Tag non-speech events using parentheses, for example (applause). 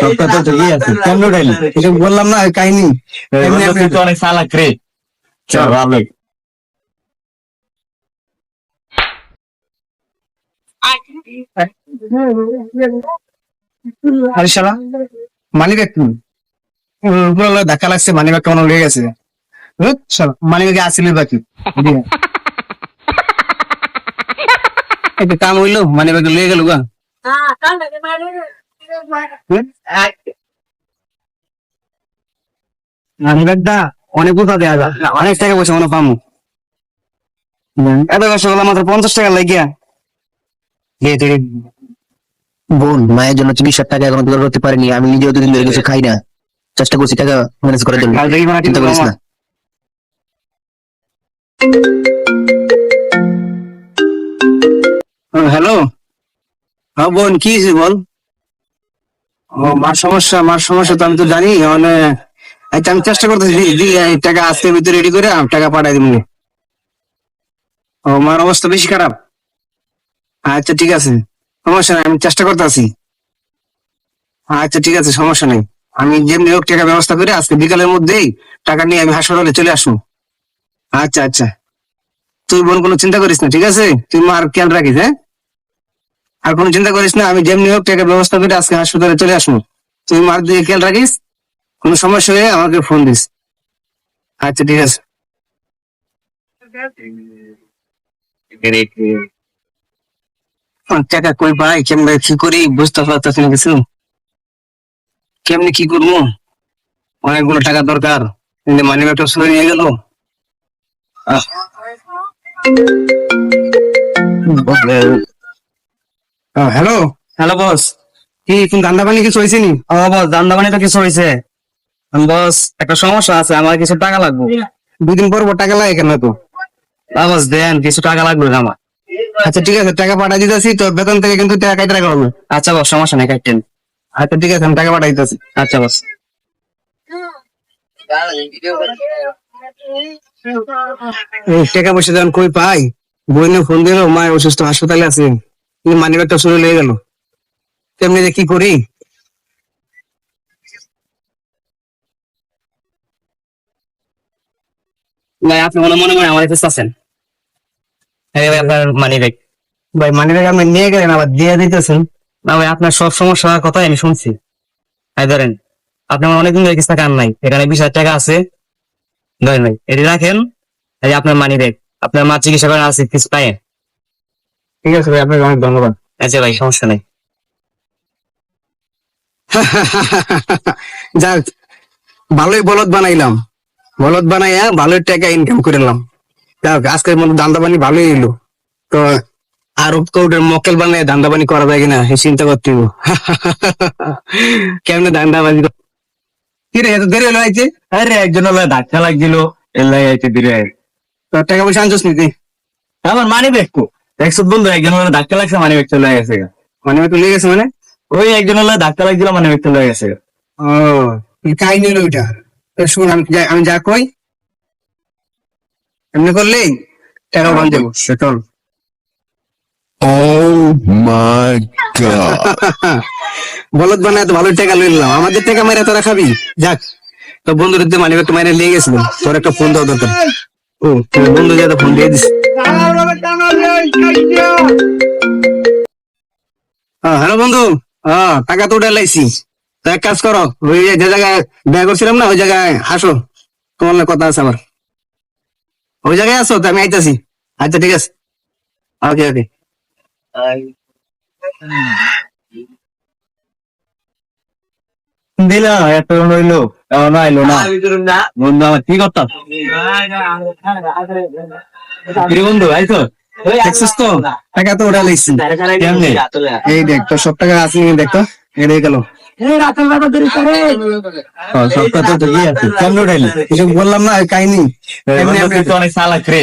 সব কথা ঠিকই আছে কেমন উঠাইলি এটা বললাম না কাহিনী? এমনি তুই তো অনেক চালাক রে। চল। ভালো আরে শালা মানি ব্যাগ তুমি ধাক্কা লাগছে মানি ব্যাগ কেমন লেগে গেছে? শালা মানি ব্যাগে আসিল বাকি। (laughs) একটা কাম হইল মানি ব্যাগ লেগে গেল গা। অনেক কোথা দেওয়া যায় অনেক টাকা পয়সা মনে পামু। এত কষ্ট করলাম মাত্র পঞ্চাশ টাকা লাগিয়া। বোন মায়ের জন্য চিকিৎসার টাকা এখন জোগাড় করতে পারিনি আমি নিজেও দুদিন ধরে কিছু খাই না। চেষ্টা করছি টাকা ম্যানেজ করার জন্য। চিন্তা করিস না। হ্যালো? হ্যাঁ বোন, কি হয়েছে বল? ও, মার সমস্যা মার সমস্যা তো আমি তো জানি মানে আমি চেষ্টা করতেছি টাকা আজকের ভিতরে রেডি করে টাকা পাঠাই দিব ও, মার অবস্থা বেশি খারাপ? আচ্ছা ঠিক আছে। সমস্যা নাই, আমি চেষ্টা করতেছি। আচ্ছা ঠিক আছে, সমস্যা নেই। আমি যেমনি হোক টাকা ব্যবস্থা করে আজকে বিকালের মধ্যেই টাকা নিয়ে আমি হাসপাতালে চলে আসব। আচ্ছা আচ্ছা। তুই বোন কোনো চিন্তা করিস না, ঠিক আছে? তুই মার খেয়াল রাখিস হ্যাঁ? আর কোনো চিন্তা করিস না, আমি যেমনি হোক টাকা ব্যবস্থা করে আজকে হাসপাতালে চলে আসব। তুই মার দিয়ে খেয়াল রাখিস, কোনো সমস্যা হলে আমাকে ফোন দিস। আচ্ছা ঠিক আছে। টাকা কই পাই, কেমনে কি করি বুঝতে পারতেছি না কিছু। কেমনি কি করব? অনেকগুলো টাকা দরকার কিন্তু মানি ব্যাগটা সরে নিয়ে গেল। হ্যালো হ্যালো বস কি কোন ধান্দা পানি কিছু হয়েছে নি? ও বস দান্দা তো কিছু হয়েছে। বস একটা সমস্যা আছে আমার কিছু টাকা লাগবে। দুদিন পর পর টাকা লাগে কেন তো? না বস দেন কিছু টাকা লাগবে আমার? আচ্ছা ঠিক আছে টাকা পাঠাই দিতেছি তো বেতন থেকে কিন্তু টাকা কাইতে রাখা হবে। আচ্ছা বস সমস্যা নাই কাটেন আচ্ছা ঠিক আছে আমি টাকা পাঠাই দিতেছি। আচ্ছা বস এই টাকা পয়সা যখন কই পাই বইনে ফোন দিল মায়ের অসুস্থ হাসপাতালে আছে। মানি ব্যাগটা শুরু লেগে গেল। তেমনি যে কি করি? ভাই আপনি মনে মনে মনে আমার কাছে আছেন? এই ভাই আপনার মানি ব্যাগ ভাই মানি ব্যাগ আপনি নিয়ে গেলেন আবার দিয়ে দিতেছেন। না ভাই আপনার সব সমস্যার কথাই আমি শুনছি। এই ধরেন আপনি আমার অনেকদিন ধরে কিছু টাকা নাই। এখানে বিশ হাজার টাকা আছে। ধরেন ভাই এটি রাখেন এই আপনার মানি ব্যাগ আপনার মা চিকিৎসা করেন আছে কিছু পাই ঠিক আছে ভাই আপনাকে অনেক ধন্যবাদ। আচ্ছা ভাই সমস্যা নাই। (laughs) যাক ভালোই বলদ বানাইলাম। বলদ বানাইয়া ভালোই টাকা ইনকাম করলাম যাক আজকের মতো দান্দা পানি ভালোই এলো তো আর কৌটের মক্কেল বানায় দান্দা পানি করা যায় কিনা সে চিন্তা করতে। (laughs) কেমনে দান্দা বানি কি রে এত দেরি হলো আইছে আরে একজন হলো ধাক্কা লাগছিল এর লাগে আইতে দিরে তো টাকা পয়সা আনছস নিতে আমার মানি ব্যাগ একশো বন্ধু একজন হলো ধাক্কা লাগছে মানি চলে গেছে। মানে গেছে মানে? ওই একজন হলো ধাক্কা লাগছিল মানি চলে গেছে। ও কাহিনী হলো ওইটা। শুন আমি যা- আমি যা কই এমনি করলেই টাকা বান চল। Oh. (laughs) বলদ বানায় তো ভালো টাকা লইলাম আমাদের টাকা মেরে তোরা খাবি? যাক তো বন্ধুর দিয়ে মালিক একটা মাইনে লেগে গেছিল। তোর একটা ফোন দেওয়া দরকার। ও তোর বন্ধু যাতে ফোন দিয়ে দিস হ্যালো বন্ধু হ্যাঁ টাকা তো উঠে লাইছি তো এক কাজ করো ওই যে জায়গায় ব্যয় করছিলাম না ওই জায়গায় আসো তোমার লগে কথা আছে আমার ওই জায়গায় আসো তো আমি আইতাছি আচ্ছা ঠিক আছে ওকে ওকে দিলা এত রইল এমন আইলো না বন্ধু আমার কি করতাম বন্ধু আইতো দেখছিস তো? টাকা তো উঠে লাইছি। এই দেখ তো সব টাকা আছে দেখতো গেল। দেরি করে সব আছে এসব বললাম না কাহিনী? অনেক চালাক রে।